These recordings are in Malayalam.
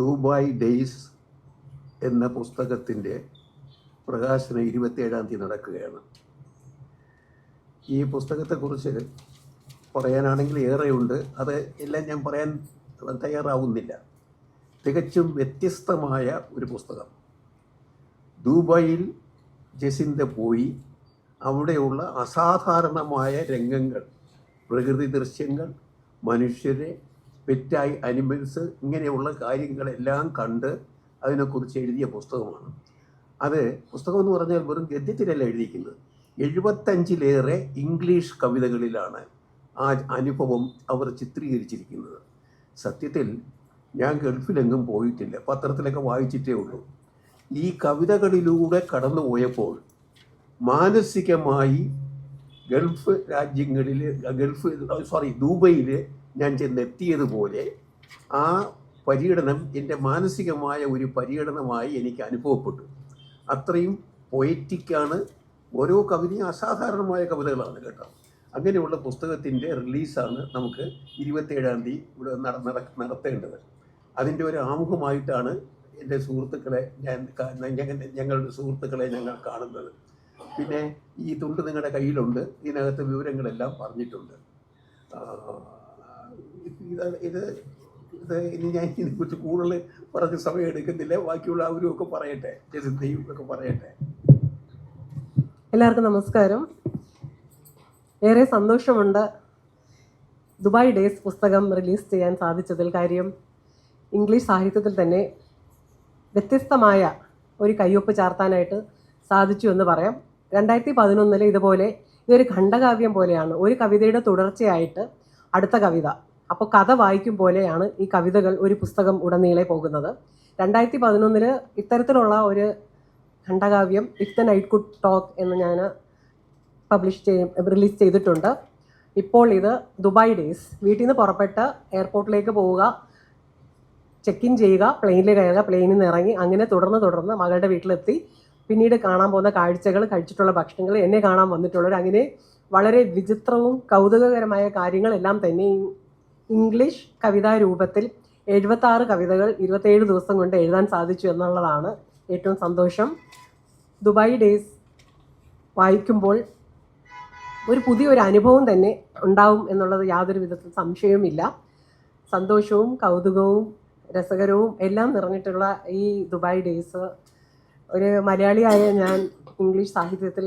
ദുബായ് ഡേയ്സ് എന്ന പുസ്തകത്തിന്റെ പ്രകാശനം ഇരുപത്തിയേഴാം തീയതി നടക്കുകയാണ്. ഈ പുസ്തകത്തെക്കുറിച്ച് പറയാനാണെങ്കിൽ ഏറെയുണ്ട്. അത് എല്ലാം ഞാൻ പറയാൻ തയ്യാറാവുന്നില്ല. തികച്ചും വ്യത്യസ്തമായ ഒരു പുസ്തകം. ദുബായിൽ ജസിന്ത പോയി. അവിടെയുള്ള അസാധാരണമായ രംഗങ്ങൾ പ്രകൃതി ദൃശ്യങ്ങൾ മനുഷ്യരെ പെറ്റായി അനിമൽസ് ഇങ്ങനെയുള്ള കാര്യങ്ങളെല്ലാം കണ്ട് അതിനെക്കുറിച്ച് എഴുതിയ പുസ്തകമാണ്. അത് പുസ്തകം എന്ന് പറഞ്ഞാൽ വെറും ഗദ്യത്തിലല്ല എഴുതിയിരിക്കുന്നത്. എഴുപത്തഞ്ചിലേറെ ഇംഗ്ലീഷ് കവിതകളിലാണ് ആ അനുഭവം അവർ ചിത്രീകരിച്ചിരിക്കുന്നത്. സത്യത്തിൽ ഞാൻ ഗൾഫിലെങ്ങും പോയിട്ടില്ല. പത്രത്തിലൊക്കെ വായിച്ചിട്ടേ ഉള്ളൂ. ഈ കവിതകളിലൂടെ കടന്നുപോയപ്പോൾ മാനസികമായി ഗൾഫ് രാജ്യങ്ങളിൽ ഗൾഫ് സോറി ദുബൈയിൽ ഞാൻ ചെന്നെത്തിയതുപോലെ ആ പര്യടനം എന്റെ മാനസികമായ ഒരു പര്യടനമായി എനിക്ക് അനുഭവപ്പെട്ടു. അത്രയും പൊയറ്റിക്കാണ് ഓരോ കവിതയും അസാധാരണമായ കവിതകളാണ് കേട്ടോ. അങ്ങനെയുള്ള പുസ്തകത്തിന്റെ റിലീസാണ് നമുക്ക് ഇരുപത്തേഴാം തീയതി ഇവിടെ നട- നട- നടത്തേണ്ടത്. അതിന്റെ ഒരു ആമുഖമായിട്ടാണ് എന്റെ സുഹൃത്തുക്കളെ ഞാൻ ഞങ്ങളുടെ സുഹൃത്തുക്കളെ ഞങ്ങൾ കാണുന്നത്. പിന്നെ ഈ തുണ്ട് നിങ്ങളുടെ കയ്യിലുണ്ട്. ഇതിനകത്ത് വിവരങ്ങളെല്ലാം പറഞ്ഞിട്ടുണ്ട്. ഇത് ഇത് ഇനി ഞാൻ ഇതിനെക്കുറിച്ച് കൂടുതൽ പറഞ്ഞ് സമയം എടുക്കുന്നില്ല. ബാക്കിയുള്ള അവരും ഒക്കെ പറയട്ടെ. ജസിദ്ധയും ഒക്കെ പറയട്ടെ. എല്ലാവർക്കും നമസ്കാരം. ഏറെ സന്തോഷമുണ്ട് ദുബായ് ഡേയ്സ് പുസ്തകം റിലീസ് ചെയ്യാൻ സാധിച്ചതിൽ കാര്യം. ഇംഗ്ലീഷ് സാഹിത്യത്തിൽ തന്നെ വ്യത്യസ്തമായ ഒരു കയ്യൊപ്പ് ചാർത്താനായിട്ട് സാധിച്ചു എന്ന് പറയാം. രണ്ടായിരത്തി പതിനൊന്നിൽ ഇതുപോലെ ഇതൊരു ഖണ്ഡകാവ്യം പോലെയാണ്. ഒരു കവിതയുടെ തുടർച്ചയായിട്ട് അടുത്ത കവിത. അപ്പോൾ കഥ വായിക്കും പോലെയാണ് ഈ കവിതകൾ ഒരു പുസ്തകം ഉടനീളെ പോകുന്നത്. രണ്ടായിരത്തി പതിനൊന്നിൽ ഇത്തരത്തിലുള്ള ഒരു ഖണ്ഡകാവ്യം if the night could talk എന്ന് ഞാൻ പബ്ലിഷ് ചെയ്ത് റിലീസ് ചെയ്തിട്ടുണ്ട്. ഇപ്പോൾ ഇത് ദുബായ് ഡേയ്സ് വീട്ടിൽ നിന്ന് പുറപ്പെട്ട് എയർപോർട്ടിലേക്ക് പോവുക ചെക്ക് ഇൻ ചെയ്യുക പ്ലെയിനിൽ കയറുക പ്ലെയിനിൽ നിന്ന് ഇറങ്ങി അങ്ങനെ തുടർന്ന് തുടർന്ന് മകളുടെ വീട്ടിലെത്തി. പിന്നീട് കാണാൻ പോകുന്ന കാഴ്ചകൾ കഴിച്ചിട്ടുള്ള ഭക്ഷണങ്ങൾ എന്നെ കാണാൻ വന്നിട്ടുള്ളവർ. അങ്ങനെ വളരെ വിചിത്രവും കൗതുകകരമായ കാര്യങ്ങളെല്ലാം തന്നെ ഇംഗ്ലീഷ് കവിതാ രൂപത്തിൽ എഴുപത്താറ് കവിതകൾ ഇരുപത്തേഴ് ദിവസം കൊണ്ട് എഴുതാൻ സാധിച്ചു എന്നുള്ളതാണ് ഏറ്റവും സന്തോഷം. ദുബായ് ഡേയ്സ് വായിക്കുമ്പോൾ ഒരു പുതിയൊരു അനുഭവം തന്നെ ഉണ്ടാവും എന്നുള്ളത് യാതൊരു വിധത്തിൽ സംശയവുമില്ല. സന്തോഷവും കൗതുകവും രസകരവും എല്ലാം നിറഞ്ഞിട്ടുള്ള ഈ ദുബായ് ഡേയ്സ് ഒരു മലയാളിയായ ഞാൻ ഇംഗ്ലീഷ് സാഹിത്യത്തിൽ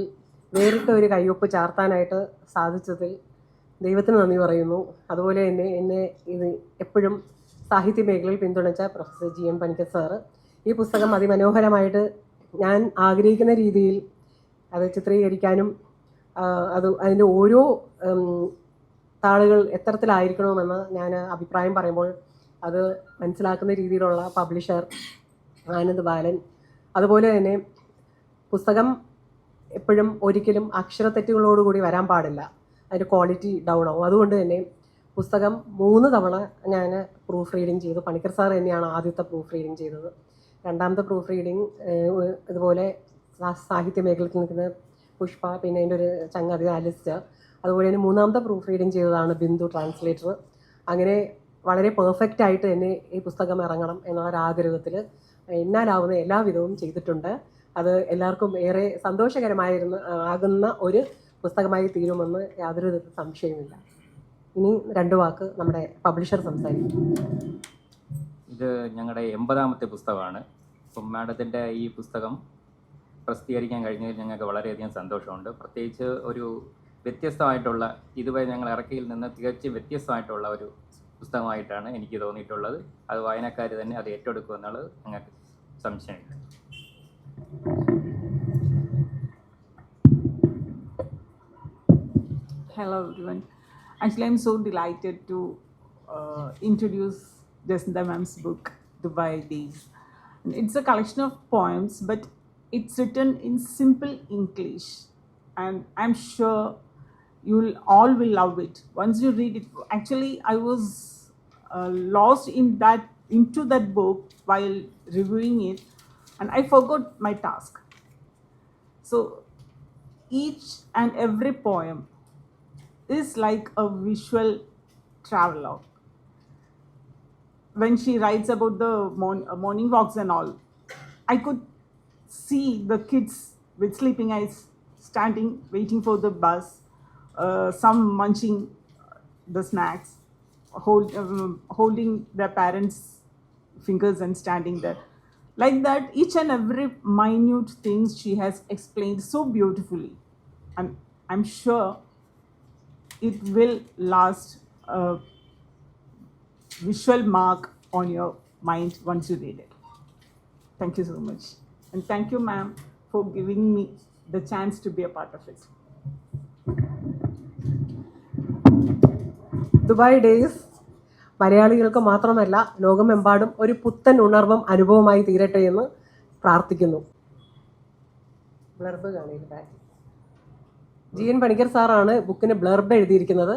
നേരിട്ട് ഒരു കയ്യൊപ്പ് ചാർത്താനായിട്ട് സാധിച്ചതിൽ ദൈവത്തിന് നന്ദി പറയുന്നു. അതുപോലെ തന്നെ എന്നെ ഇത് എപ്പോഴും സാഹിത്യ മേഖലയിൽ പിന്തുണച്ച professor G M Panicker sir ഈ പുസ്തകം അതിമനോഹരമായിട്ട് ഞാൻ ആഗ്രഹിക്കുന്ന രീതിയിൽ അത് ചിത്രീകരിക്കാനും അത് അതിന്റെ ഓരോ താളുകൾ എത്തരത്തിലായിരിക്കണമെന്ന് ഞാൻ അഭിപ്രായം പറയുമ്പോൾ അത് മനസ്സിലാക്കുന്ന രീതിയിലുള്ള പബ്ലിഷർ ആനന്ദ് ബാലൻ അതുപോലെ തന്നെ പുസ്തകം എപ്പോഴും ഒരിക്കലും അക്ഷരത്തെറ്റുകളോടുകൂടി വരാൻ പാടില്ല. അതിന്റെ ക്വാളിറ്റി ഡൗൺ ആവും. അതുകൊണ്ട് തന്നെ പുസ്തകം മൂന്ന് തവണ ഞാൻ പ്രൂഫ് റീഡിങ് ചെയ്തു. പണിക്കർ സാർ തന്നെയാണ് ആദ്യത്തെ പ്രൂഫ് റീഡിങ് ചെയ്തത്. രണ്ടാമത്തെ പ്രൂഫ് റീഡിങ് ഇതുപോലെ സാഹിത്യ മേഖലയിൽ നിൽക്കുന്ന പുഷ്പ പിന്നെ അതിന്റെ ഒരു ചങ്ങാതി ആലിസ്റ്റ് അതുപോലെ തന്നെ മൂന്നാമത്തെ പ്രൂഫ് റീഡിങ് ചെയ്തതാണ് ബിന്ദു ട്രാൻസ്ലേറ്റർ അങ്ങനെ വളരെ പെർഫെക്റ്റ് ആയിട്ട് തന്നെ ഈ പുസ്തകം ഇറങ്ങണം എന്നുള്ള ആഗ്രഹത്തിൽ എന്നാലാവുന്ന എല്ലാവിധവും ചെയ്തിട്ടുണ്ട്. അത് എല്ലാവർക്കും ഏറെ സന്തോഷകരമായിരുന്ന ആകുന്ന ഒരു പുസ്തകമായി തീരുമെന്ന് യാതൊരു വിധത്തിൽ സംശയമില്ല ഇനി രണ്ടു വാക്ക് നമ്മുടെ പബ്ലിഷർ സംസാരിക്കും. ഇത് ഞങ്ങളുടെ എൺപതാമത്തെ പുസ്തകമാണ്. അപ്പം മാഡത്തിന്റെ ഈ പുസ്തകം പ്രസിദ്ധീകരിക്കാൻ കഴിഞ്ഞതിൽ ഞങ്ങൾക്ക് വളരെയധികം സന്തോഷമുണ്ട്. പ്രത്യേകിച്ച് ഒരു വ്യത്യസ്തമായിട്ടുള്ള ഇതുവരെ ഞങ്ങൾ ഇറക്കിയിൽ നിന്ന് തികച്ചും വ്യത്യസ്തമായിട്ടുള്ള ഒരു പുസ്തകമായിട്ടാണ് എനിക്ക് തോന്നിയിട്ടുള്ളത്. അത് വായനക്കാർ തന്നെ അത് ഏറ്റെടുക്കുമെന്നുള്ളത് ഞങ്ങൾക്ക് സംശയമില്ല Hello, everyone. Actually, I'm so delighted to uh, introduce Jacinda Ma'am's book, Dubai Days. And it's a collection of poems, but it's written in simple English. And I'm sure you'll all will love it once you read it. Actually, I was uh, lost in that into that book while reviewing it, and I forgot my task. So each and every poem is like a visual travelogue. when she writes about the morn- uh, morning walks and all, I could see the kids with sleeping eyes standing, waiting for the bus, uh, some munching the snacks, hold, um, holding their parents' fingers and standing there. Like that, each and every minute thing she has explained so beautifully. I'm, I'm sure it will last a visual mark on your mind once you read it. Thank you so much. And thank you, ma'am, for giving me the chance to be a part of it. Dubai days മലയാളികൾക്ക് മാത്രമല്ല ലോകമെമ്പാടും ഒരു പുത്തൻ ഉണർവും അനുഭവമായി തീരട്ടെ എന്ന് പ്രാർത്ഥിക്കുന്നു. ബ്ലർബ് കാണിയില്ല ജി എൻ പണിക്കർ സാറാണ് ബുക്കിന് ബ്ലർബ് എഴുതിയിരിക്കുന്നത്.